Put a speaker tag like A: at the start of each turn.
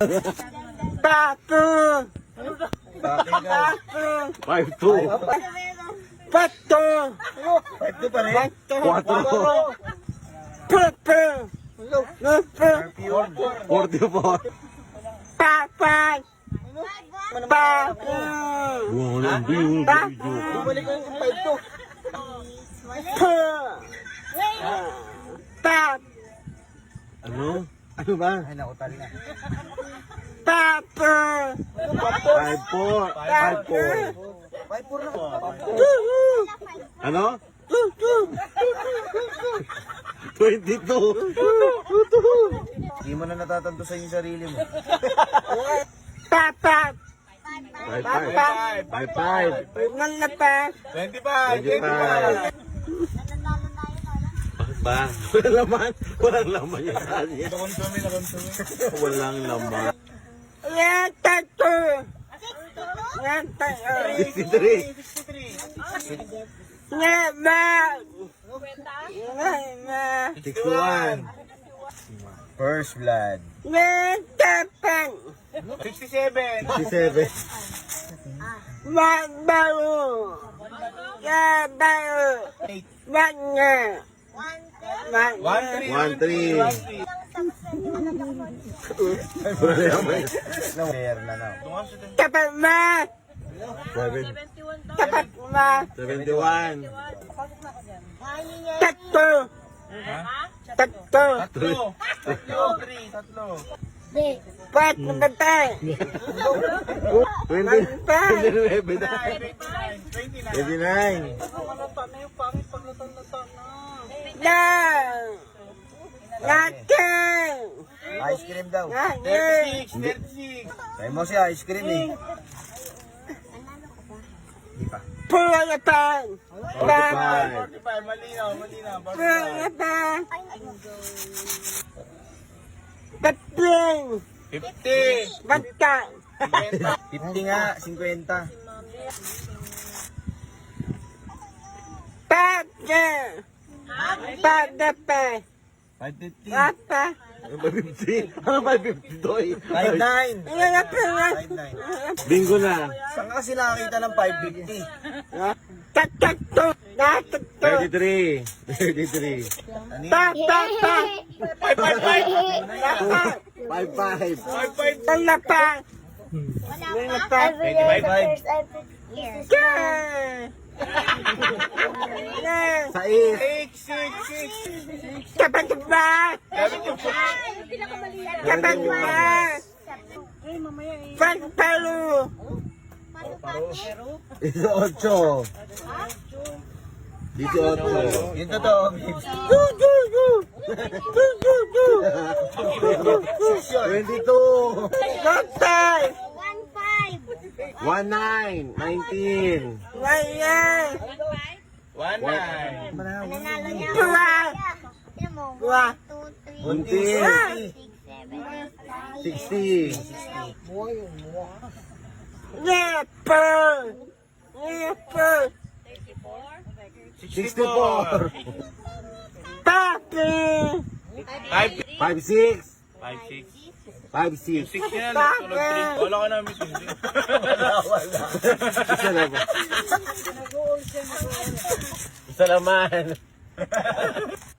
A: Pato. Pato.
B: 5-2.
A: Pato.
C: Ito pa rin.
A: Pato.
B: 4.
A: Pato. Pato.
C: Pure.
B: 44.
A: Papan. Pato.
B: Wow, ang biyo.
A: Pato.
C: Bumalik ko yung 5 to.
A: Pa. Pat.
B: Ano?
C: Ano ba? Ay, naku, tali na.
A: Pato.
B: 5-4. 5-4.
C: 5 na.
B: Ano? 22.
C: Hindi mo na natatanto sa yung sarili mo.
A: Papat.
B: 5-5. 5-5.
A: Nalapas.
B: 25. Ba? Walang laman. Walang laman yan.
C: Nakonsumi, nakonsumi.
B: Walang laman.
A: Yan tato. Yan tato.
B: 63.
A: Yan ma. Yan ma.
B: 61.
C: First blood.
A: Yan tapan.
B: 67.
A: Magbago. Yan bago. Magna. Magna.
B: 1-3. Wala laman.
C: No. Player na na.
A: Tapat ma.
B: 7.
A: Tapat ma.
B: 71.
A: Tato. Tato. Pat na batay.
B: 20. 29 na. 29.
A: Yan. Natin.
C: Ice cream daw.
A: Natin.
C: Sabi mo siya, ice cream eh. Hindi pa.
A: Pulatan.
B: 45.
A: Pulatan. Batling.
D: 50!
A: Batang.
C: 50 nga, 50.
A: Pate. Dapat, dapat.
C: 550.
A: Papa.
B: 550? Ano 550 to eh?
C: 59.
A: Ano na pala?
B: Bingo na.
C: Saan ka kasi nakakita ng 550?
A: Tak, tak, to. Tak, tak, to.
B: 33. 33.
C: Tak, tak,
A: tak. 555. 555.
B: 555.
A: Wala pa. 25.
C: 25.
A: Girl! Girl!
B: Sais!
A: Six, ba? Kapatid ba?
C: Kapatid ba? Pantalo!
A: Ito ocho! Dito ocho! Yung totoo,
B: 22! 19. 19.
A: Ngayon. Dua. Dua.
B: Bunti. 60.
A: Yepo. Yepo.
B: 64.
A: Papi.
B: 56.
D: 5-6.
B: 56.
D: 6 yan, tulog 3. Wala ka namin 6.
B: Isa na ba? Isa naman.